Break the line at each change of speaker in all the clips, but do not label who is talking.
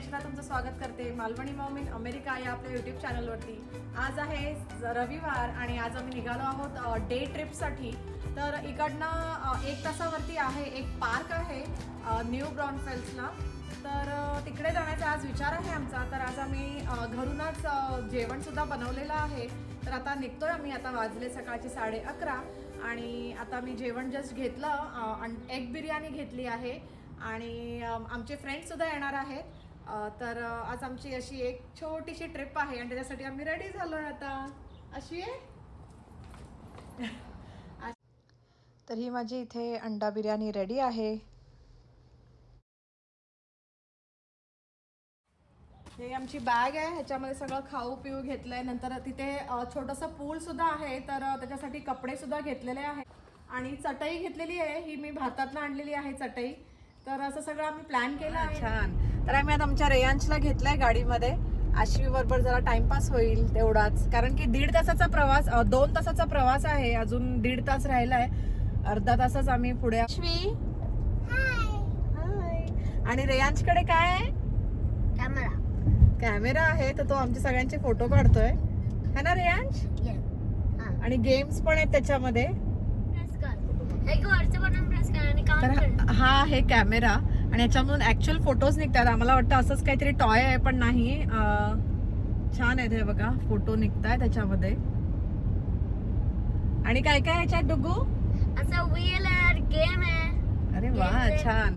अर्चना तुमचं स्वागत करते. मालवणी मॉम इन अमेरिका या आपल्या यूट्यूब चॅनलवरती आज आहे ज- रविवार आणि आज आम्ही निघालो आहोत डे ट्रिपसाठी तर इकडनं एक तासावरती आहे एक पार्क आहे न्यू ब्रॉनफेल्सला तर तिकडे जाण्याचा आज विचार आहे आमचा. तर आज आम्ही घरूनच जेवणसुद्धा बनवलेलं आहे. तर आता निघतोय आम्ही आता वाजले सकाळचे साडे अकरा. आणि आता मी जेवण जस्ट घेतलं एग बिर्याणी घेतली आहे. आणि आमचे फ्रेंड्ससुद्धा येणार आहेत. तर आज आमची अशी एक छोटीशी ट्रिप आहे आणि त्याच्यासाठी आम्ही रेडी झालो आता. अशी आहे? तर ही माझी इथे अंडा बिर्याणी रेडी आहे. हे आमची बॅग आहे ह्याच्यामध्ये सगळं खाऊ पिऊ घेतलंय. नंतर तिथे छोटंसं पूल सुद्धा आहे तर त्याच्यासाठी कपडे सुद्धा घेतलेले आहेत आणि चटई घेतलेली आहे ही मी भारतातनं आणलेली आहे चटई. तर असं सगळं आम्ही प्लॅन केलं आहे. छान. तर आम्ही आता आमच्या रेयांशला घेतलंय गाडीमध्ये. आश्वी बरोबर जरा टाइमपास होईल तेवढाच. कारण की दीड तासाचा प्रवास अ, दोन तासाचा प्रवास आहे. अजून दीड तास राहिलाय. अर्धा तासच आम्ही पुढे आश्वी हाय आणि रेयांशकडे काय आहे?
कॅमेरा
कॅमेरा आहे तर तो आमच्या सगळ्यांचे फोटो काढतोय. है ना रेयांश आणि गेम्स पण आहेत त्याच्यामध्ये
प्रेस कर हे वरचं बटन प्रेस कर आणि काम
तर हा- हा आहे कॅमेरा आणि याच्यामधून ऍक्च्युअल फोटोज निघतात. आम्हाला वाटतं असंच काहीतरी टॉय आहे पण नाही. छान आहेत हे बघा फोटो निघताय त्याच्यामध्ये. आणि काय काय ह्याच्यात डुगू?
असं व्हील आहे गेम आहे.
अरे वा
आहे.
छान.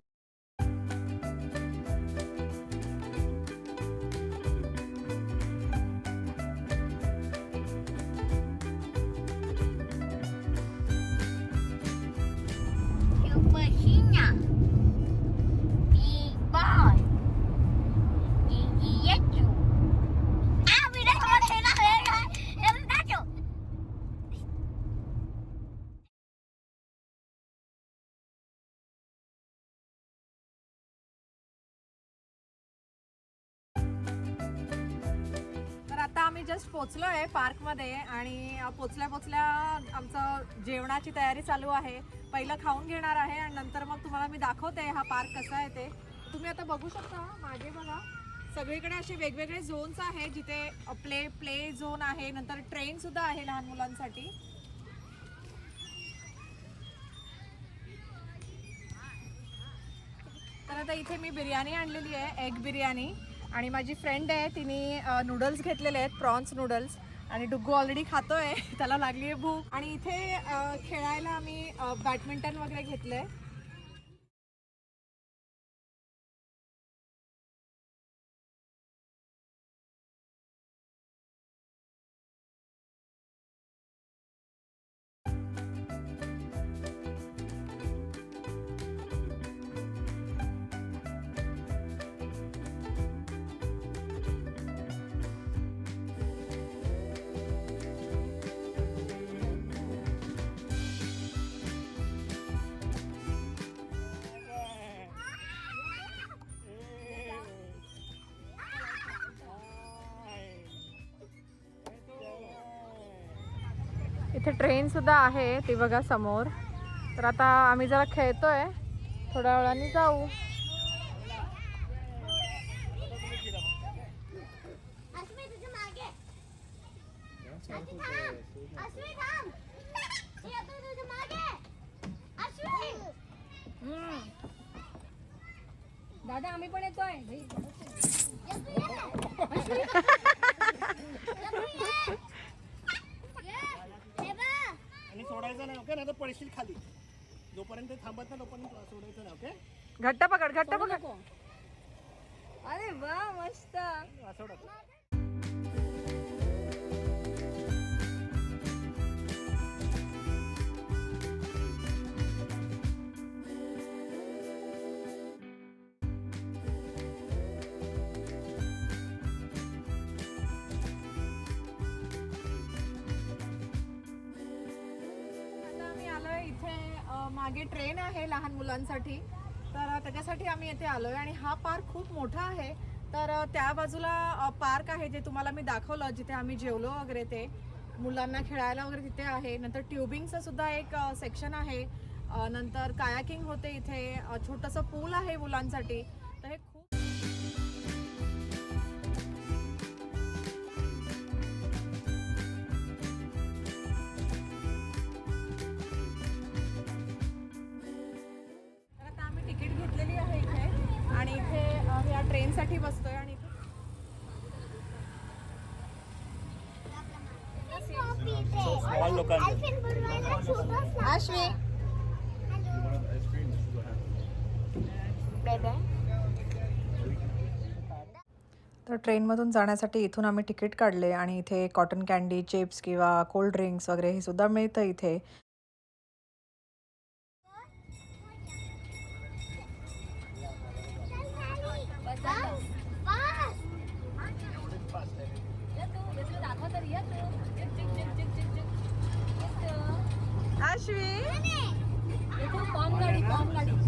आम्ही जस्ट पोचलो आहे पार्कमध्ये आणि पोचल्या पोचल्या आमचं जेवणाची तयारी चालू आहे. पहिलं खाऊन घेणार आहे आणि नंतर मग तुम्हाला मी दाखवते हा पार्क कसा आहे ते. तुम्ही आता बघू शकता मागे बघा. सगळीकडे असे वेगवेगळे झोन्स आहे जिथे प्ले प्ले झोन आहे नंतर ट्रेनसुद्धा आहे लहान मुलांसाठी. तर आता इथे मी बिर्याणी आणलेली आहे एग बिर्याणी. आणि माझी फ्रेंड आहे तिने नूडल्स घेतलेले आहेत प्रॉन्स नूडल्स आणि डुग्गू ऑलरेडी खातोय. त्याला लागली आहे भूक. आणि इथे खेळायला आम्ही बॅडमिंटन वगैरे घेतलंय. इथे ट्रेन सुद्धा आहे ती बघा समोर. तर आता आम्ही जरा खेळतोय. थोड्या वेळाने जाऊ.
दादा आम्ही पण येतोय
आणि नाही तर पडशील खाली. जोपर्यंत थांबत नाही तोपर्यंत सोडायचं नाही ओके
घट्ट पकड घट्ट पकड.
अरे वा मस्त.
सोडत
इथे मागे ट्रेन आहे लहान मुलांसाठी. तर त्याच्यासाठी आम्ही इथे आहे आणि हा पार्क खूप मोठा आहे. तर त्या बाजूला पार्क आहे जे तुम्हाला मी दाखवलं जिथे आम्ही जेवलो वगैरे ते. मुलांना खेळायला वगैरे तिथे आहे. नंतर ट्युबिंगचं सुद्धा एक सेक्शन आहे. नंतर कायाकिंग होते इथे. छोटंसं पूल आहे मुलांसाठी.
लोकांचं
छोटासा
आश्वी तर ट्रेनमधून जाण्यासाठी इथून आम्ही तिकीट काढले आणि इथे कॉटन कॅन्डी चिप्स किंवा कोल्ड ड्रिंक्स वगैरे हे सुद्धा मिळतं इथे. आश्वी
ये तू पॉम गाडी पॉम गाडी
कोण आहे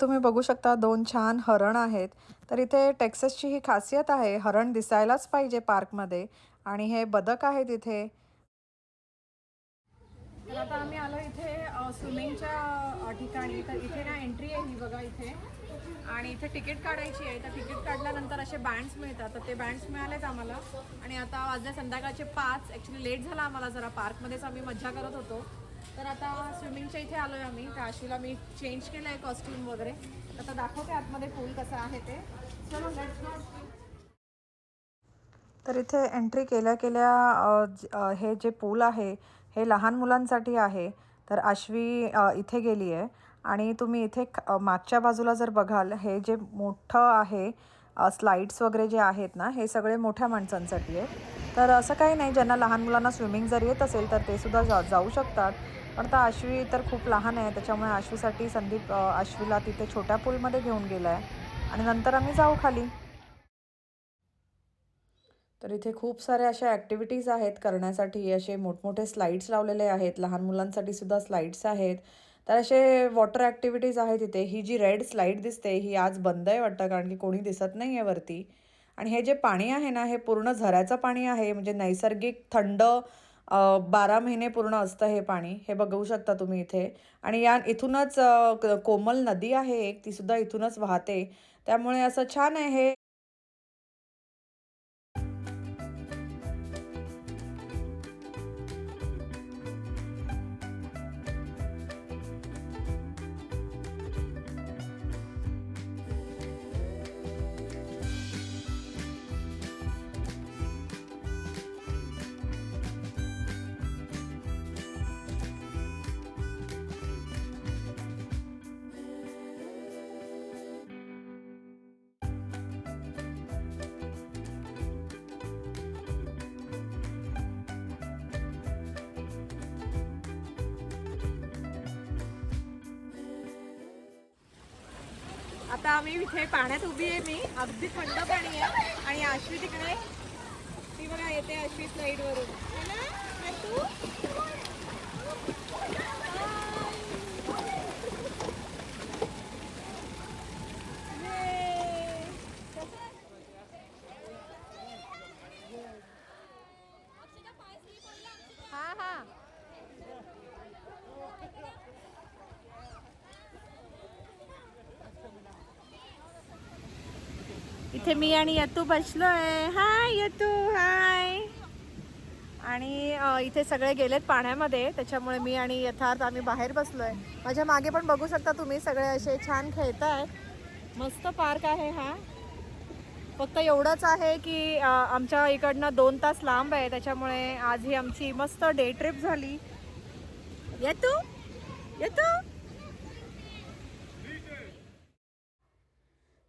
तुम्ही बघू शकता दोन छान हरण आहेत. तर इथे टेक्सेसची ही खासियत आहे हरण दिसायलाच पाहिजे पार्कमध्ये आणि हे बदक आहेत इथे. तर आता आम्ही आलो इथे स्विमिंगच्या ठिकाणी. तर इथे ना एंट्री आहे ही बघा इथे. आणि इथे तिकीट काढायची आहे. तर तिकीट काढल्यानंतर असे बँड्स मिळतात. तर ते बँड्स मिळालेत आम्हाला. आणि आता वाजले संध्याकाळचे पाच. ॲक्च्युली लेट झाला आम्हाला जरा. पार्कमध्येच आम्ही मज्जा करत होतो. तर आता स्विमिंगच्या इथे आलो आहे आम्ही. त्या आशूला मी चेंज केलं आहे कॉस्ट्यूम वगैरे आता दाखवते आतमध्ये पूल कसं आहे ते. चलो तर इथे एंट्री केल्या केल्या हे जे पूल आहे हे लहान मुलांसाठी आहे. तर आश्वी इथे गेली आहे. आणि तुम्ही इथे मागच्या बाजूला जर बघाल हे जे मोठं आहे स्लाईड्स वगैरे जे आहेत ना हे सगळे मोठ्या माणसांसाठी आहे. तर असं काही नाही ज्यांना लहान मुलांना स्विमिंग जर येत असेल तर ते सुद्धा जा जाऊ शकतात. पण तर आश्वी तर खूप लहान आहे त्याच्यामुळे आश्वीसाठी संदीप आश्वीला तिथे छोट्या पूलमध्ये घेऊन गेला आहे आणि नंतर आम्ही जाऊ खाली. तर इथे खूप साऱ्या अशा ॲक्टिव्हिटीज आहेत करण्यासाठी. असे मोठमोठे स्लाईड्स लावलेले आहेत. लहान मुलांसाठी सुद्धा स्लाईड्स आहेत. तर असे वॉटर ॲक्टिव्हिटीज आहेत इथे. ही जी रेड स्लाईड दिसते ही आज बंद आहे वाटतं कारण की कोणी दिसत नाही आहे वरती. आणि हे जे पाणी आहे ना हे पूर्ण झऱ्याचं पाणी आहे म्हणजे नैसर्गिक थंड बारा महिने पूर्ण असतं हे पाणी हे बघू शकता तुम्ही इथे. आणि या इथूनच कोमल नदी आहे एक तीसुद्धा इथूनच वाहते. त्यामुळे असं छान आहे आता आम्ही इथे पाण्यात उभी आहे मी. अगदी थंड पाणी आहे. आणि आश्वी तिकडे ती बघा येते आश्वी स्लाईड वरून. तू Yay! हा हा इथे मी आणि यतू आहे. हाय यतू. हाय आणि इथे सगळे गेलेत पाण्यामध्ये. त्याच्यामुळे मी आणि यथार्थ आम्ही बाहेर बसलो आहे माझ्या मागे पण बघू शकता तुम्ही सगळे असे छान खेळताय मस्त पार्क आहे हा. फक्त एवढंच आहे की आमच्या इकडनं दोन तास लांब आहे. त्याच्यामुळे आज ही आमची मस्त डे ट्रिप झाली. येतो? येतो?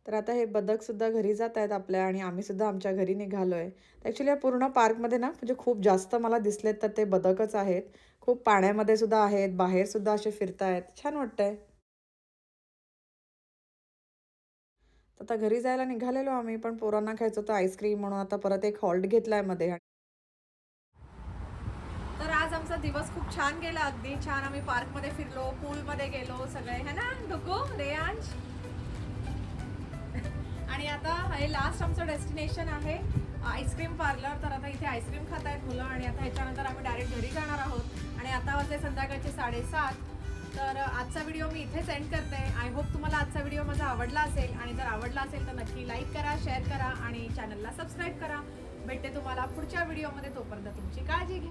तर आता हे बदक सुद्धा घरी जात आहेत आपल्या आणि आम्ही सुद्धा आमच्या घरी निघालो आहे ॲक्च्युली या पूर्ण पार्कमध्ये ना म्हणजे खूप जास्त मला दिसलेत तर ते बदकच आहेत. खूप पाण्यामध्ये सुद्धा आहेत बाहेर सुद्धा असे फिरतायत. छान वाटतंय. तर आता घरी जायला निघालेलो आम्ही पण पोरांना खायचं होतं आईस्क्रीम म्हणून. आता परत एक हॉल्ट घेतलायमध्ये. तर आज आमचा दिवस खूप छान गेला अगदी. छान आम्ही पार्कमध्ये फिरलो पूलमध्ये गेलो सगळे. है ना डुकू रेयांश? आणि आता हे लास्ट आमचं डेस्टिनेशन आहे आईस्क्रीम पार्लर तर आता इथे आईस्क्रीम खात आहेत मुलं आणि आता ह्याच्यानंतर आम्ही डायरेक्ट घरी जाणार आहोत. आणि आता वाजले संध्याकाळचे साडेसात. तर आजचा व्हिडिओ मी इथेच एंड करते. आय होप तुम्हाला आजचा व्हिडिओ माझा आवडला असेल. आणि जर आवडला असेल तर नक्की लाईक करा शेअर करा आणि चॅनलला सबस्क्राईब करा. भेटते तुम्हाला पुढच्या व्हिडिओमध्ये तोपर्यंत तुमची काळजी घ्या.